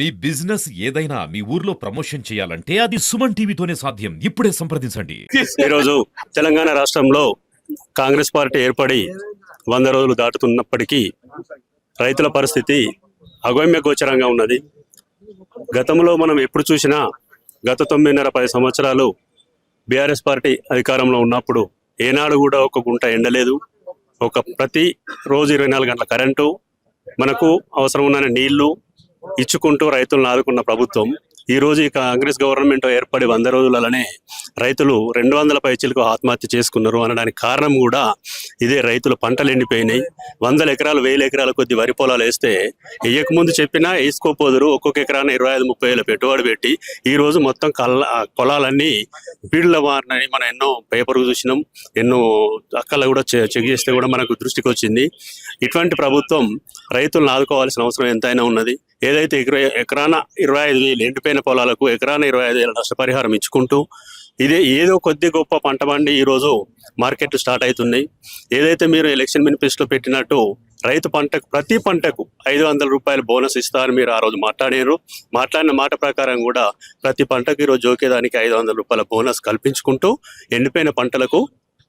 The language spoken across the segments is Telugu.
మీ బిజినెస్ ఏదైనా మీ ఊర్లో ప్రమోషన్ చేయాలంటే అది సుమన్ టీవీతోనే సాధ్యం. ఇప్పుడే సంప్రదించండి. ఈరోజు తెలంగాణ రాష్ట్రంలో కాంగ్రెస్ పార్టీ ఏర్పడి వంద రోజులు దాటుతున్నప్పటికీ రైతుల పరిస్థితి అగమ్య గోచరంగా ఉన్నది. గతంలో మనం ఎప్పుడు చూసినా గత తొమ్మిదిన్నర పది సంవత్సరాలు బీఆర్ఎస్ పార్టీ అధికారంలో ఉన్నప్పుడు ఏనాడు కూడా ఒక గుంట ఎండలేదు. ఒక ప్రతి రోజు ఇరవై నాలుగు గంటల కరెంటు మనకు అవసరం ఉన్న నీళ్ళు ఇచ్చుకుంటూ రైతులను ఆదుకున్న ప్రభుత్వం ఈ రోజు ఈ కాంగ్రెస్ గవర్నమెంట్ ఏర్పడి వంద రోజులలోనే రైతులు రెండు వందల పైచీలకు ఆత్మహత్య చేసుకున్నారు అనడానికి కారణం కూడా ఇదే. రైతులు పంటలు ఎండిపోయినాయి. వందల ఎకరాలు వేల ఎకరాల కొద్ది వరి పొలాలు వేస్తే వేయకముందు చెప్పినా వేసుకోపోదురు. ఒక్కొక్క ఎకరాన ఇరవై ఐదు ముప్పై వేల పెట్టుబడి పెట్టి ఈ రోజు మొత్తం కళ్ళ పొలాలన్నీ బీళ్ళ మారినని మనం ఎన్నో పేపర్ చూసినాం. ఎన్నో అక్కల కూడా చెక్ చేస్తే కూడా మనకు దృష్టికి వచ్చింది ఇటువంటి ప్రభుత్వం రైతులను ఆదుకోవాల్సిన అవసరం ఎంతైనా ఉన్నది. ఏదైతే ఎకరా ఎకరాన ఇరవై ఐదు వేలు ఎండిపోయిన పొలాలకు ఎకరాన ఇరవై ఐదు వేల నష్టపరిహారం ఇచ్చుకుంటూ ఇదే ఏదో కొద్ది గొప్ప పంట పండి ఈరోజు మార్కెట్ స్టార్ట్ అవుతున్నాయి. ఏదైతే మీరు ఎలక్షన్ మేనిఫెస్టో పెట్టినట్టు రైతు పంటకు ప్రతి పంటకు ఐదు వందల రూపాయల బోనస్ ఇస్తారని మీరు ఆ రోజు మాట్లాడారు మాట్లాడిన మాట ప్రకారం కూడా ప్రతి పంటకు ఈరోజు జోకేదానికి ఐదు వందల రూపాయల బోనస్ కల్పించుకుంటూ ఎండిపోయిన పంటలకు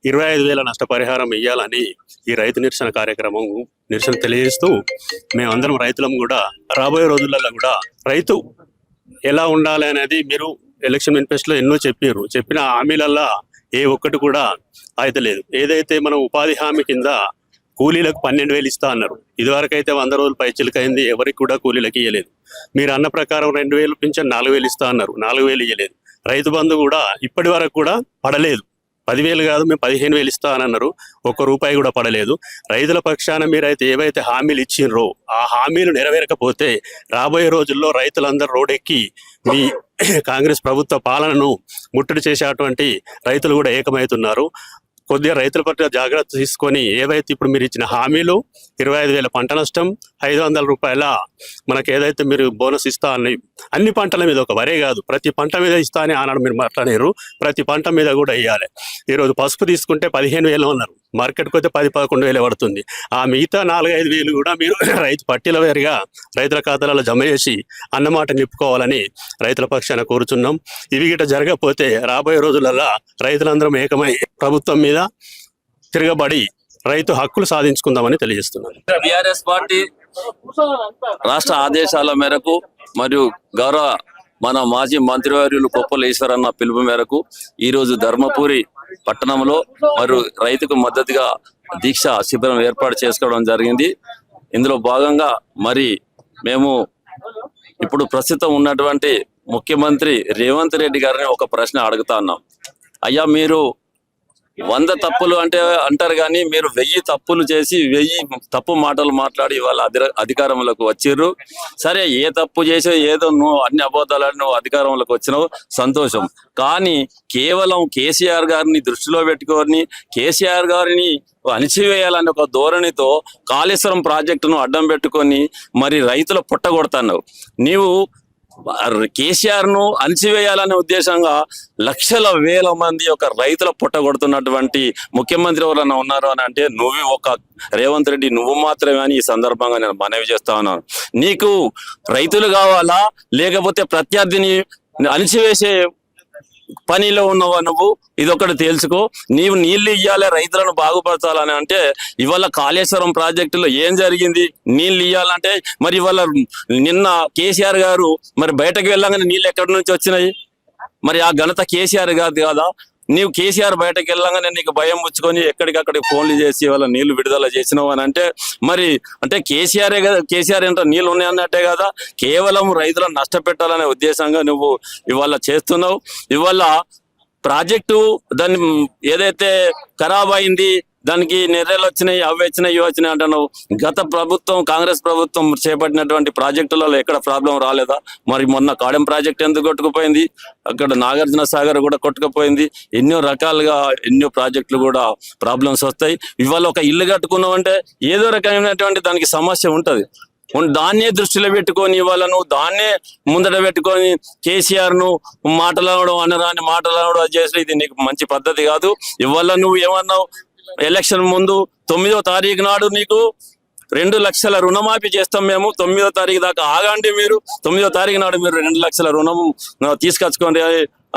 ఇరవై ఐదు వేల నష్టపరిహారం ఇవ్వాలని ఈ రైతు నిరసన కార్యక్రమం నిరసన తెలియజేస్తూ మేమందరం రైతులం కూడా రాబోయే రోజులలో కూడా రైతు ఎలా ఉండాలి అనేది మీరు ఎలక్షన్ మేనిఫెస్టోలో ఎన్నో చెప్పారు చెప్పిన హామీలల్లా ఏ ఒక్కటి కూడా లేదు ఏదైతే మనం ఉపాధి హామీ కింద కూలీలకు పన్నెండు వేలు ఇస్తా అన్నారు. ఇదివరకైతే వంద రోజులు పైచిలకైంది ఎవరికి కూడా కూలీలకు ఇవ్వలేదు మీరు అన్న ప్రకారం రెండు వేలు పింఛన్ నాలుగు వేలు ఇస్తా అన్నారు. నాలుగు వేలు ఇవ్వలేదు రైతు బంధు కూడా ఇప్పటి వరకు కూడా పడలేదు. పదివేలు కాదు మేము పదిహేను వేలు ఇస్తా అని అన్నారు. ఒక్క రూపాయి కూడా పడలేదు. రైతుల పక్షాన మీరైతే ఏవైతే హామీలు ఇచ్చిండ్రో ఆ హామీలు నెరవేరకపోతే రాబోయే రోజుల్లో రైతులందరూ రోడ్డెక్కి మీ కాంగ్రెస్ ప్రభుత్వ పాలనను ముట్టడి చేసేటువంటి రైతులు కూడా ఏకమవుతున్నారు. కొద్దిగా రైతుల పట్ల జాగ్రత్త తీసుకొని ఏవైతే ఇప్పుడు మీరు ఇచ్చిన హామీలు ఇరవై ఐదు వేల పంట నష్టం ఐదు వందల రూపాయల మనకి ఏదైతే మీరు బోనస్ ఇస్తా అని అన్ని పంటల మీద ఒక వరే కాదు. ప్రతి పంట మీద ఇస్తా అని ఆనాడు మీరు మాట్లాడారు ప్రతి పంట మీద కూడా ఇవ్వాలి ఈరోజు పసుపు తీసుకుంటే పదిహేను వేలు ఉన్నారు మార్కెట్కి వస్తే పది పదకొండు వేలు పడుతుంది. ఆ మిగతా నాలుగైదు వేలు కూడా మీరు రైతు పట్టీల వేరుగా రైతుల ఖాతాలలో జమ చేసి అన్నమాట నిప్పుకోవాలని రైతుల పక్షాన కోరుతున్నాం ఇవి గిట జరగకపోతే రాబోయే రోజులలో రైతులందరం ఏకమై ప్రభుత్వం మీద తిరగబడి రైతు హక్కులు సాధించుకుందామని తెలియజేస్తున్నాను. బీఆర్ఎస్ పార్టీ రాష్ట్ర ఆదేశాల మేరకు మరియు గౌరవ మన మాజీ మంత్రివర్యులు కొప్పల ఈశ్వరన్న పిలుపు మేరకు ఈ రోజు ధర్మపురి పట్టణంలో మరియు రైతుకు మద్దతుగా దీక్ష శిబిరం ఏర్పాటు చేసుకోవడం జరిగింది. ఇందులో భాగంగా మరి మేము ఇప్పుడు ప్రస్తుతం ఉన్నటువంటి ముఖ్యమంత్రి రేవంత్ రెడ్డి గారిని ఒక ప్రశ్న అడుగుతా ఉన్నాం. అయ్యా మీరు వంద తప్పులు అంటే అంటారు కానీ మీరు వెయ్యి తప్పులు చేసి వెయ్యి తప్పు మాటలు మాట్లాడి వాళ్ళ అధికారంలోకి వచ్చిర్రు. సరే ఏ తప్పు చేసో ఏదో నువ్వు అన్ని అబద్ధాలని నువ్వు అధికారంలోకి వచ్చినావు సంతోషం. కానీ కేవలం కేసీఆర్ గారిని దృష్టిలో పెట్టుకొని కేసీఆర్ గారిని అణిచివేయాలనే ఒక ధోరణితో కాళేశ్వరం ప్రాజెక్టును అడ్డం పెట్టుకొని మరి రైతుల పుట్టగొడతావు నీవు కేసీఆర్ను అణిచివేయాలనే ఉద్దేశంగా లక్షల వేల మంది ఒక రైతుల పుట్టగొడుతున్నటువంటి ముఖ్యమంత్రి ఎవరైనా ఉన్నారు అని అంటే నువ్వు ఒక రేవంత్ రెడ్డి నువ్వు మాత్రమే అని ఈ సందర్భంగా నేను మనవి చేస్తా ఉన్నాను. నీకు రైతులు కావాలా? లేకపోతే ప్రత్యర్థిని అణిచివేసే పనిలో ఉన్నవా నువ్వు? ఇదొకటి తెలుసుకో. నీవు నీళ్ళు ఇయ్యాలి రైతులను బాగుపరచాలని అంటే ఇవాళ కాళేశ్వరం ప్రాజెక్టులో ఏం జరిగింది? నీళ్ళు ఇయ్యాలంటే మరి ఇవాళ నిన్న కేసీఆర్ గారు మరి బయటకు వెళ్ళగానే నీళ్ళు ఎక్కడి నుంచి వచ్చినాయి? మరి ఆ ఘనత కేసీఆర్ గారు కాదా? నీవు కేసీఆర్ బయటకు వెళ్ళగానే నీకు భయం పుచ్చుకొని ఎక్కడికక్కడికి ఫోన్లు చేసి వాళ్ళ నీళ్ళు విడుదల చేసినావు అని అంటే మరి అంటే కేసీఆర్ కదా కేసీఆర్ ఏంటో నీళ్ళు ఉన్నాయన్నట్టే కదా కేవలం రైతులను నష్టపెట్టాలనే ఉద్దేశంగా నువ్వు ఇవాళ చేస్తున్నావు. ఇవాళ ప్రాజెక్టు దాన్ని ఏదైతే ఖరాబ్ అయింది దానికి నిర్ణయాలు వచ్చినాయి అవి వచ్చినాయి ఇవి వచ్చినాయి అంటున్నావు. గత ప్రభుత్వం కాంగ్రెస్ ప్రభుత్వం చేపట్టినటువంటి ప్రాజెక్టులలో ఎక్కడ ప్రాబ్లం రాలేదా? మరి మొన్న కాడెం ప్రాజెక్ట్ ఎందుకు కొట్టుకుపోయింది? అక్కడ నాగార్జున సాగర్ కూడా కొట్టుకుపోయింది. ఎన్నో రకాలుగా ఎన్నో ప్రాజెక్టులు కూడా ప్రాబ్లమ్స్ వస్తాయి. ఇవాళ ఒక ఇల్లు కట్టుకున్నామంటే ఏదో రకమైనటువంటి దానికి సమస్య ఉంటది. దాన్నే దృష్టిలో పెట్టుకొని ఇవాళ నువ్వు దాన్నే ముందట పెట్టుకొని కేసీఆర్ను మాట్లాడడం అనరాని మాట్లాడడం అది చేసి ఇది నీకు మంచి పద్ధతి కాదు. ఇవాళ నువ్వు ఏమన్నావు? ఎలక్షన్ ముందు తొమ్మిదో తారీఖు నాడు నీకు రెండు లక్షల రుణమాఫీ చేస్తాం మేము. తొమ్మిదో తారీఖు దాకా ఆగండి మీరు. తొమ్మిదో తారీఖు నాడు మీరు రెండు లక్షల రుణం తీసుకొచ్చుకోండి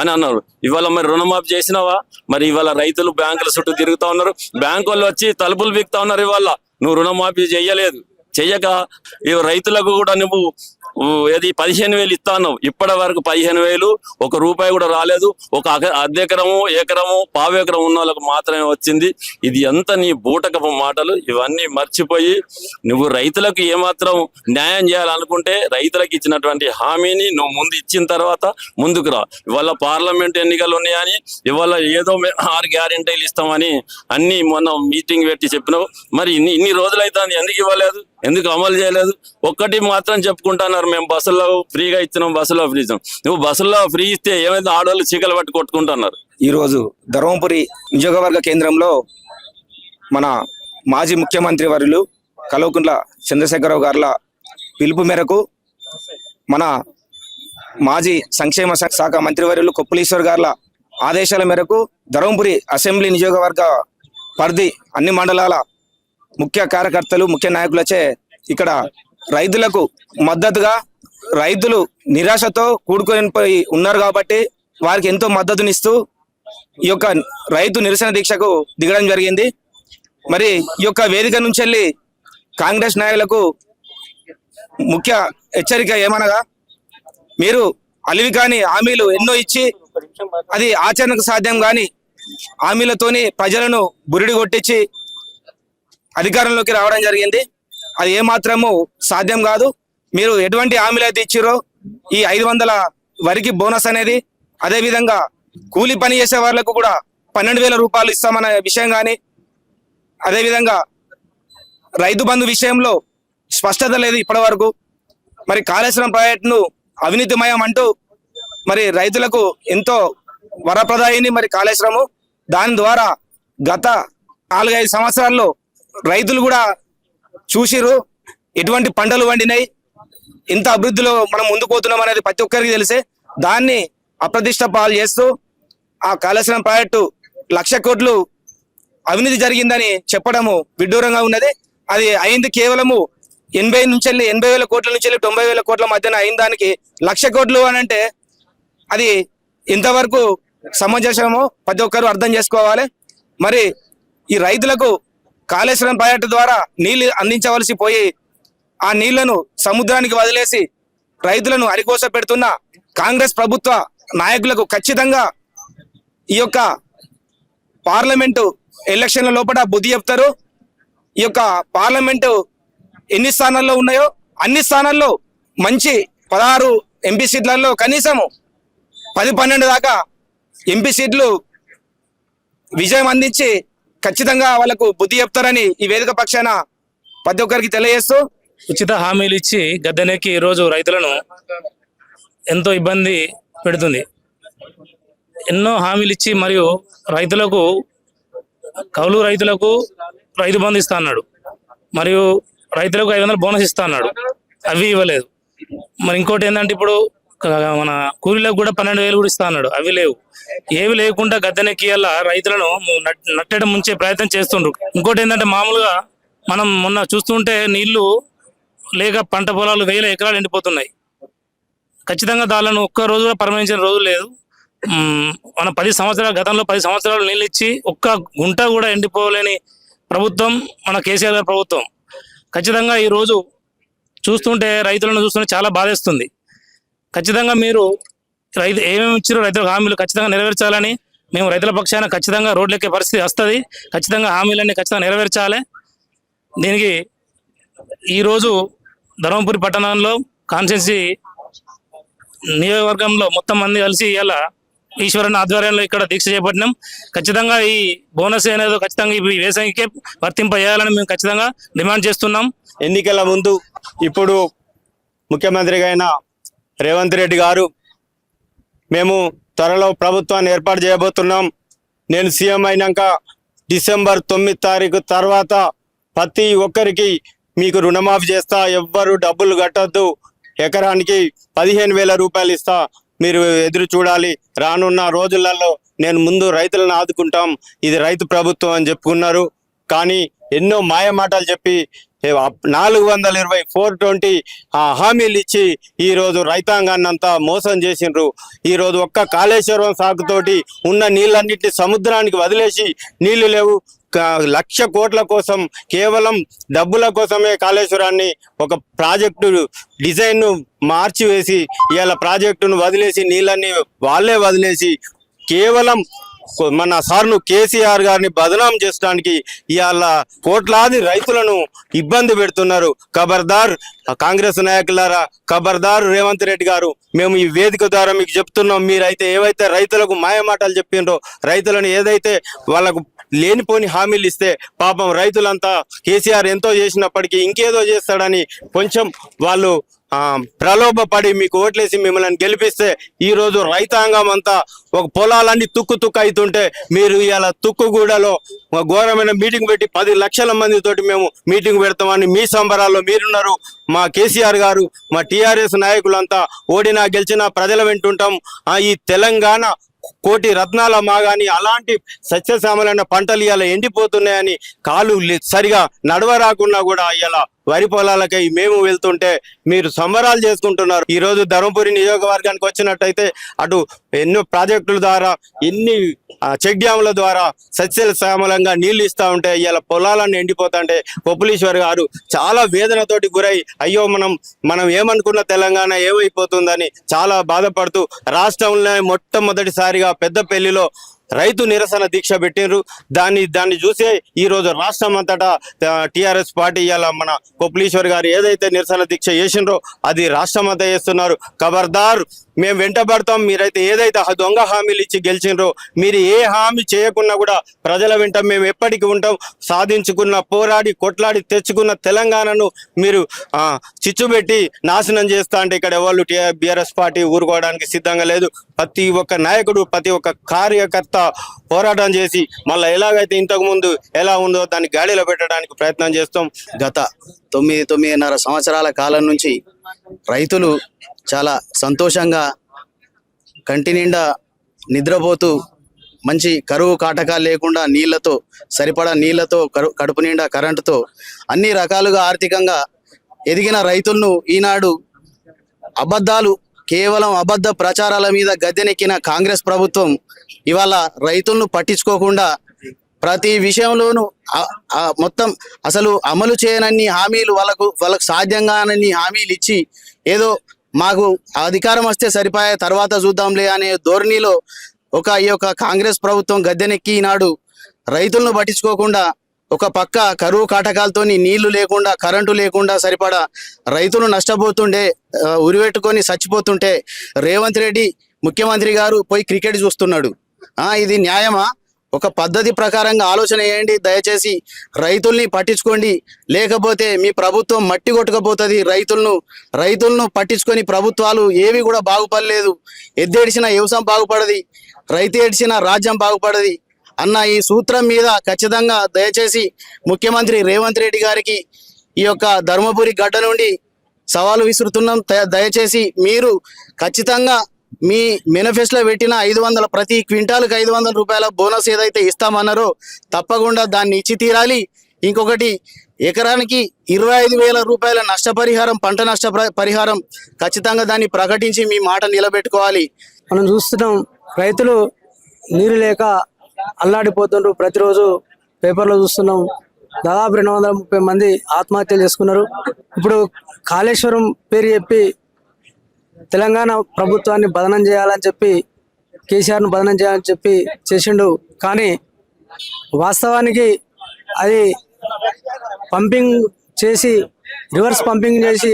అని అన్నారు. ఇవాళ మరి రుణమాఫీ చేసినావా? మరి ఇవాళ రైతులు బ్యాంకుల చుట్టూ తిరుగుతా ఉన్నారు. బ్యాంకు వాళ్ళు వచ్చి తలుపులు బిగుతా ఉన్నారు ఇవాళ. నువ్వు రుణమాఫీ చేయలేదు. చెయ్యక ఈ రైతులకు కూడా నువ్వు ఏది పదిహేను వేలు ఇస్తా అన్నావు. ఇప్పటి వరకు పదిహేను వేలు ఒక రూపాయి కూడా రాలేదు. ఒక అర్ధెకరము ఎకరము ఎకరము పావు ఉన్న వాళ్ళకు మాత్రమే వచ్చింది. ఇది ఎంత నీ బూటకపు మాటలు. ఇవన్నీ మర్చిపోయి నువ్వు రైతులకు ఏమాత్రం న్యాయం చేయాలనుకుంటే రైతులకు ఇచ్చినటువంటి హామీని నువ్వు ముందు ఇచ్చిన తర్వాత ముందుకు రా. ఇవాళ పార్లమెంట్ ఎన్నికలు ఉన్నాయని ఇవాళ ఏదో మే- ఆరు గ్యారెంటీలు ఇస్తామని అన్ని మొన్న మీటింగ్ పెట్టి చెప్పినావు. మరి ఇన్ని ఇన్ని రోజులు అవుతుంది. ఎందుకు ఇవ్వలేదు? ఎందుకు అమలు చేయలేదు? ఒక్కటి మాత్రం చెప్పుకుంటున్నారు మేము బస్సుల్లో ఫ్రీగా ఇచ్చినాం బస్సులో ఫ్రీ ఇచ్చాం నువ్వు బస్సుల్లో ఫ్రీ ఇస్తే ఏమైతే ఆడవాళ్ళు చీకలు పట్టి కొట్టుకుంటున్నారు. ఈరోజు ధర్మపురి నియోజకవర్గ కేంద్రంలో మన మాజీ ముఖ్యమంత్రి వర్యులు కల్వకుంట్ల చంద్రశేఖరరావు గారుల పిలుపు మేరకు మన మాజీ సంక్షేమ శాఖ శాఖ మంత్రివర్యులు కొప్పులీశ్వర్ గారుల ఆదేశాల మేరకు ధర్మపురి అసెంబ్లీ నియోజకవర్గ పరిధి అన్ని మండలాల ముఖ్య కార్యకర్తలు ముఖ్య నాయకులచే ఇక్కడ రైతులకు మద్దతుగా రైతులు నిరాశతో కూడుకొని ఉన్నారు కాబట్టి వారికి ఎంతో మద్దతునిస్తూ ఈ యొక్క రైతు నిరసన దీక్షకు దిగడం జరిగింది. మరి ఈ యొక్క వేదిక నుంచి వెళ్ళి కాంగ్రెస్ నాయకులకు ముఖ్య హెచ్చరిక ఏమనగా మీరు అలివి కాని హామీలు ఎన్నో ఇచ్చి అది ఆచరణకు సాధ్యం కాని హామీలతోని ప్రజలను బురిడి కొట్టించి అధికారంలోకి రావడం జరిగింది. అది ఏమాత్రము సాధ్యం కాదు. మీరు ఎటువంటి హామీలు అయితే ఇచ్చిరో ఈ ఐదు వందల వరికి బోనస్ అనేది అదేవిధంగా కూలి పని చేసే వాళ్ళకు కూడా పన్నెండు వేల రూపాయలు ఇస్తామనే విషయం కానీ అదేవిధంగా రైతు బంధు విషయంలో స్పష్టత లేదు ఇప్పటి వరకు మరి కాళేశ్వరం ప్రాజెక్టును అవినీతిమయం అంటూ మరి రైతులకు ఎంతో వరప్రదాయిని మరి కాళేశ్వరము. దాని ద్వారా గత నాలుగైదు సంవత్సరాల్లో రైతులు కూడా చూసిరు ఎటువంటి పంటలు వండినాయి ఎంత అభివృద్ధిలో మనం ముందుకు పోతున్నాం అనేది ప్రతి ఒక్కరికి తెలిసే దాన్ని అప్రతిష్ట పాలు చేస్తూ ఆ కాళేశ్వరం ప్రాజెక్టు లక్ష కోట్లు అవినీతి జరిగిందని చెప్పడము విడ్డూరంగా ఉన్నది. అది అయింది కేవలము ఎనభై నుంచి వెళ్ళి ఎనభై వేల కోట్ల నుంచి వెళ్ళి తొంభై వేల కోట్ల మధ్యన అయిన దానికి లక్ష కోట్లు అని అంటే అది ఇంతవరకు సమంజసమో ప్రతి ఒక్కరు అర్థం చేసుకోవాలి. మరి ఈ రైతులకు కాళేశ్వరం ప్రాజెక్టు ద్వారా నీళ్ళు అందించవలసి పోయి ఆ నీళ్ళను సముద్రానికి వదిలేసి రైతులను అరికోస పెడుతున్న కాంగ్రెస్ ప్రభుత్వ నాయకులకు ఖచ్చితంగా ఈ యొక్క పార్లమెంటు ఎలక్షన్ల లోపల బుద్ధి చెప్తారు. ఈ యొక్క పార్లమెంటు ఎన్ని స్థానాల్లో ఉన్నాయో అన్ని స్థానాల్లో మంచి పదహారు ఎంపీ సీట్లలో కనీసము పది పన్నెండు దాకా ఎంపీ సీట్లు విజయం అందించి ఖచ్చితంగా వాళ్ళకు బుద్ధి చెప్తారని ఈ వేదిక పక్షాన ప్రతి ఒక్కరికి తెలియజేస్తూ ఉచిత హామీలు ఇచ్చి గద్దెనెక్కి ఈరోజు రైతులను ఎంతో ఇబ్బంది పెడుతుంది. ఎన్నో హామీలు ఇచ్చి మరియు రైతులకు కౌలు రైతులకు రైతు బంధు ఇస్తా అన్నాడు. మరియు రైతులకు ఐదు వందలు బోనస్ ఇస్తా అన్నాడు. అవి ఇవ్వలేదు. మరి ఇంకోటి ఏంటంటే ఇప్పుడు మన కూలీలకు కూడా పన్నెండు వేలు కూడా ఇస్తా అన్నాడు. అవి లేవు. ఏవి లేకుండా గద్దెనెక్కి రైతులను నట్టడం ముంచే ప్రయత్నం చేస్తుండ్రు. ఇంకోటి ఏంటంటే మామూలుగా మనం మొన్న చూస్తుంటే నీళ్ళు లేక పంట పొలాలు వేల ఎకరాలు ఎండిపోతున్నాయి. ఖచ్చితంగా దానిలను ఒక్క రోజు కూడా రోజు లేదు. మన పది సంవత్సరాల గతంలో పది సంవత్సరాలు నీళ్ళు ఇచ్చి ఒక్క గుంట కూడా ఎండిపోలేని ప్రభుత్వం మన కేసీఆర్ గారి ప్రభుత్వం. ఖచ్చితంగా ఈ రోజు చూస్తుంటే రైతులను చూస్తుంటే చాలా బాధేస్తుంది. ఖచ్చితంగా మీరు రైతు ఏమేమి ఇచ్చారో రైతులకు హామీలు ఖచ్చితంగా నెరవేర్చాలని మేము రైతుల పక్షాన ఖచ్చితంగా రోడ్లెక్కే పరిస్థితి వస్తుంది. ఖచ్చితంగా హామీలన్నీ ఖచ్చితంగా నెరవేర్చాలి. దీనికి ఈరోజు ధర్మపురి పట్టణంలో కాన్స్టెన్సీ నియోజకవర్గంలో మొత్తం మంది కలిసి ఇవాళ ఈశ్వరన్ ఆధ్వర్యంలో ఇక్కడ దీక్ష చేపట్టినాం. ఖచ్చితంగా ఈ బోనస్ అనేది ఖచ్చితంగా ఈ వేసవికే వర్తింపజేయాలని మేము ఖచ్చితంగా డిమాండ్ చేస్తున్నాం. ఎన్నికల ముందు ఇప్పుడు ముఖ్యమంత్రిగా అయిన రేవంత్ రెడ్డి గారు మేము త్వరలో ప్రభుత్వాన్ని ఏర్పాటు చేయబోతున్నాం. నేను సీఎం అయినాక డిసెంబర్ తొమ్మిది తారీఖు తర్వాత ప్రతి ఒక్కరికి మీకు రుణమాఫీ చేస్తా ఎవ్వరు డబ్బులు కట్టొద్దు. ఎకరానికి పదిహేను వేల రూపాయలు ఇస్తా. మీరు ఎదురు చూడాలి. రానున్న రోజులలో నేను ముందు రైతులను ఆదుకుంటాం. ఇది రైతు ప్రభుత్వం అని చెప్పుకున్నారు. కానీ ఎన్నో మాయ మాటలు చెప్పి నాలుగు వందల ఇరవై ఫోర్ ట్వంటీ హామీలు ఇచ్చి ఈరోజు రైతాంగాన్ని అంతా మోసం చేసిండ్రు. ఈరోజు ఒక్క కాళేశ్వరం సాగుతోటి ఉన్న నీళ్ళన్నిటిని సముద్రానికి వదిలేసి నీళ్ళు లేవు. లక్ష కోట్ల కోసం కేవలం డబ్బుల కోసమే కాళేశ్వరాన్ని ఒక ప్రాజెక్టు డిజైన్ను మార్చివేసి ఇవాళ ప్రాజెక్టును వదిలేసి నీళ్ళని వాళ్ళే వదిలేసి కేవలం మన సార్ను కేసీఆర్ గారిని బదనాం చేయడానికి ఇవాళ కోట్లాది రైతులను ఇబ్బంది పెడుతున్నారు. ఖబర్దార్ కాంగ్రెస్ నాయకులారా ఖబర్దార్ రేవంత్ రెడ్డి గారు మేము ఈ వేదిక ద్వారా మీకు చెప్తున్నాం. మీరైతే ఏవైతే రైతులకు మాయమాటలు చెప్పిండ్రో రైతులను ఏదైతే వాళ్ళకు లేనిపోని హామీలు ఇస్తే పాపం రైతులంతా కేసీఆర్ ఎంతో చేసినప్పటికీ ఇంకేదో చేస్తాడని కొంచెం వాళ్ళు ప్రలోభపడి మీకు ఓట్లేసి మిమ్మల్ని గెలిపిస్తే ఈ రోజు రైతాంగం అంతా ఒక పొలాలన్నీ తుక్కు తుక్కు అవుతుంటే మీరు ఇలా తుక్కుగూడలో ఒక ఘోరమైన మీటింగ్ పెట్టి పది లక్షల మందితోటి మేము మీటింగ్ పెడతామని మీ సంబరాల్లో మీరున్నారు. మా కేసీఆర్ గారు మా టీఆర్ఎస్ నాయకులంతా ఓడినా గెలిచినా ప్రజల వింటుంటాం. ఆ ఈ తెలంగాణ కోటి రత్నాల మాగాని అలాంటి సస్యశ్యామలైన పంటలు ఇలా ఎండిపోతున్నాయని కాలు సరిగా నడవరాకున్నా కూడా ఇలా వరి పొలాలకై మేము వెళ్తుంటే మీరు సంబరాలు చేసుకుంటున్నారు. ఈ రోజు ధర్మపురి నియోజకవర్గానికి వచ్చినట్టయితే అటు ఎన్నో ప్రాజెక్టుల ద్వారా ఎన్ని చెక్ డ్యాముల ద్వారా సస్యల శ్యామలంగా నీళ్ళు ఇస్తా ఉంటే ఇలా పొలాలన్నీ ఎండిపోతుంటే పొప్పులీశ్వర్ గారు చాలా వేదనతోటి గురై అయ్యో మనం మనం ఏమనుకున్న తెలంగాణ ఏమైపోతుందని చాలా బాధపడుతూ రాష్ట్రంలో మొట్టమొదటిసారిగా పెద్దపల్లిలో రైతు నిరసన దీక్ష పెట్టిండ్రు. దాన్ని దాన్ని చూసే ఈరోజు రాష్ట్రం అంతటా టిఆర్ఎస్ పార్టీ ఇవాళ మన కొప్పులీశ్వర్ గారు ఏదైతే నిరసన దీక్ష చేసిండ్రో అది రాష్ట్రం అంతా చేస్తున్నారు. ఖబర్దార్ మేము వెంటబడతాం. మీరైతే ఏదైతే ఆ దొంగ హామీలు ఇచ్చి గెలిచిండ్రో మీరు ఏ హామీ చేయకున్నా కూడా ప్రజల వెంట మేము ఎప్పటికీ ఉంటాం. సాధించుకున్న పోరాడి కొట్లాడి తెచ్చుకున్న తెలంగాణను మీరు చిచ్చుబెట్టి నాశనం చేస్తా అంటే ఇక్కడ ఎవరు టీఆర్ బీఆర్ఎస్ పార్టీ ఊరుకోవడానికి సిద్ధంగా లేదు. ప్రతి ఒక్క నాయకుడు ప్రతి ఒక్క కార్యకర్త పోరాటం చేసి మళ్ళీ ఎలాగైతే ఇంతకు ముందు ఎలా ఉందో దాన్ని గాడిలో పెట్టడానికి ప్రయత్నం చేస్తాం. గత తొమ్మిది తొమ్మిదిన్నర సంవత్సరాల కాలం నుంచి రైతులు చాలా సంతోషంగా కంటి నిండా నిద్రపోతూ మంచి కరువు కాటకాలు లేకుండా నీళ్ళతో సరిపడా నీళ్ళతో కరు- కడుపు నిండా కరెంటుతో అన్ని రకాలుగా ఆర్థికంగా ఎదిగిన రైతులను ఈనాడు అబద్ధాలు కేవలం అబద్ధ ప్రచారాల మీద గద్దెనెక్కిన కాంగ్రెస్ ప్రభుత్వం ఇవాళ రైతులను పట్టించుకోకుండా ప్రతి విషయంలోనూ మొత్తం అసలు అమలు చేయనన్ని హామీలు వాళ్ళకు వాళ్ళకు సాధ్యంగానన్ని హామీలు ఇచ్చి ఏదో మాకు అధికారం వస్తే సరిపోయే తర్వాత చూద్దాంలే అనే ధోరణిలో ఒక ఈ యొక్క కాంగ్రెస్ ప్రభుత్వం గద్దెనెక్కి ఈనాడు రైతులను పట్టించుకోకుండా ఒక పక్క కరువు కాటకాలతోని నీళ్ళు లేకుండా కరెంటు లేకుండా సరిపడా రైతులు నష్టపోతుండే ఉరివెట్టుకొని చచ్చిపోతుంటే రేవంత్ రెడ్డి ముఖ్యమంత్రి గారు పోయి క్రికెట్ చూస్తున్నాడు. ఇది న్యాయమా? ఒక పద్ధతి ప్రకారంగా ఆలోచన చేయండి. దయచేసి రైతుల్ని పట్టించుకోండి. లేకపోతే మీ ప్రభుత్వం మట్టి కొట్టుకపోతుంది. రైతులను రైతులను పట్టించుకొని ప్రభుత్వాలు ఏవి కూడా బాగుపడలేదు. ఎద్దేడిసిన వ్యవసాయం బాగుపడది. రైతు ఏడిచిన రాజ్యం బాగుపడది. అన్న ఈ సూత్రం మీద ఖచ్చితంగా దయచేసి ముఖ్యమంత్రి రేవంత్ రెడ్డి గారికి ఈ యొక్క ధర్మపురి గడ్డ నుండి సవాలు విసురుతున్నాం. దయచేసి మీరు ఖచ్చితంగా మీ మేనిఫెస్టోలో పెట్టిన ఐదు వందల ప్రతి క్వింటాల్కి ఐదు వందల రూపాయల బోనస్ ఏదైతే ఇస్తామన్నారో తప్పకుండా దాన్ని ఇచ్చి తీరాలి. ఇంకొకటి ఎకరానికి ఇరవై ఐదు వేల రూపాయల నష్టపరిహారం పంట నష్ట పరిహారం ఖచ్చితంగా దాన్ని ప్రకటించి మీ మాట నిలబెట్టుకోవాలి. మనం చూస్తున్నాం రైతులు నీరు లేక అల్లాడిపోతుండ్రు. ప్రతిరోజు పేపర్లో చూస్తున్నాం. దాదాపు రెండు వందల ముప్పై మంది ఆత్మహత్యలు చేసుకున్నారు. ఇప్పుడు కాళేశ్వరం పేరు చెప్పి తెలంగాణ ప్రభుత్వాన్ని బదనం చేయాలని చెప్పి కేసీఆర్ను బదనం చేయాలని చెప్పి చేసిండు. కానీ వాస్తవానికి అది పంపింగ్ చేసి రివర్స్ పంపింగ్ చేసి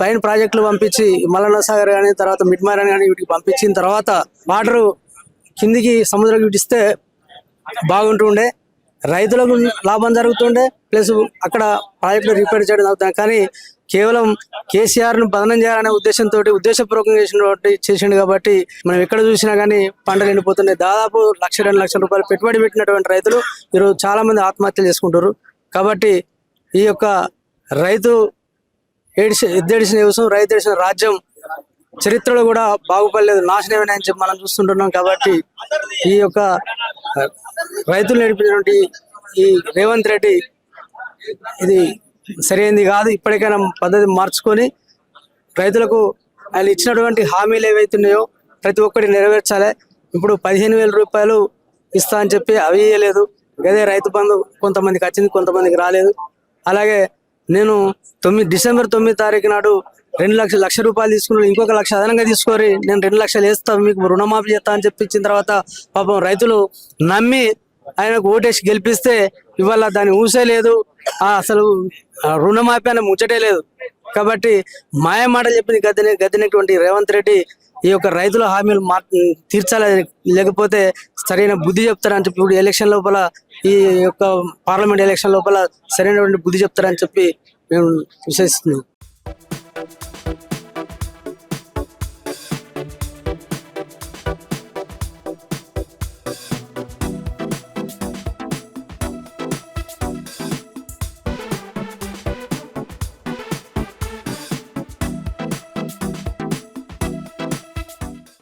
పైన ప్రాజెక్టులు పంపించి మల్లన్న సాగర్ కానీ తర్వాత అని కానీ వీటికి పంపించిన తర్వాత వాటర్ కిందికి సముద్రం ఇస్తే బాగుంటుండే. రైతులకు లాభం జరుగుతుండే. ప్లస్ అక్కడ ప్రాజెక్టులు రిపేర్ చేయడం జరుగుతుంది. కానీ కేవలం కేసీఆర్ను బదనం చేయాలనే ఉద్దేశంతో ఉద్దేశపూర్వకంగా చేసిన చేసిండు కాబట్టి మనం ఎక్కడ చూసినా కానీ పంటలు ఎండిపోతున్నాయి. దాదాపు లక్ష రెండు లక్షల రూపాయలు పెట్టుబడి పెట్టినటువంటి రైతులు ఈరోజు చాలా మంది ఆత్మహత్యలు చేసుకుంటారు కాబట్టి ఈ యొక్క రైతు ఏడిసి ఎద్దేడిసిన వ్యవసాయం రైతు ఏడిసిన రాజ్యం చరిత్రలో కూడా బాగుపడలేదు నాశనమైన అని చెప్పి మనం చూస్తుంటున్నాం కాబట్టి ఈ యొక్క రైతులు నడిపినటువంటి ఈ రేవంత్ రెడ్డి ఇది సరైనది కాదు. ఇప్పటికైనా పద్ధతి మార్చుకొని రైతులకు ఆయన ఇచ్చినటువంటి హామీలు ఏవైతున్నాయో ప్రతి ఒక్కటి నెరవేర్చాలి. ఇప్పుడు పదిహేను వేల రూపాయలు ఇస్తా అని చెప్పి అవి ఇవ్వలేదు అదే రైతు బంధు కొంతమందికి వచ్చింది కొంతమందికి రాలేదు. అలాగే నేను తొమ్మిది డిసెంబర్ తొమ్మిది తారీఖు నాడు రెండు లక్షలు లక్ష రూపాయలు తీసుకున్నాడు ఇంకొక లక్ష అదనంగా తీసుకోరి నేను రెండు లక్షలు వేస్తాను మీకు రుణమాఫీ చేస్తా అని చెప్పించిన తర్వాత పాపం రైతులు నమ్మి ఆయనకు ఓటేసి గెలిపిస్తే ఇవాళ దాన్ని ఊసే లేదు. అసలు రుణమాఫీ అనే ముచ్చటే లేదు. కాబట్టి మాయమాట చెప్పిన గదిన గద్దెనటువంటి రేవంత్ రెడ్డి ఈ యొక్క రైతుల హామీలు మా తీర్చాలి లేకపోతే సరైన బుద్ధి చెప్తారని చెప్పి ఇప్పుడు ఎలక్షన్ లోపల ఈ యొక్క పార్లమెంట్ ఎలక్షన్ లోపల సరైనటువంటి బుద్ధి చెప్తారని చెప్పి మేము విశ్వసిస్తున్నాం.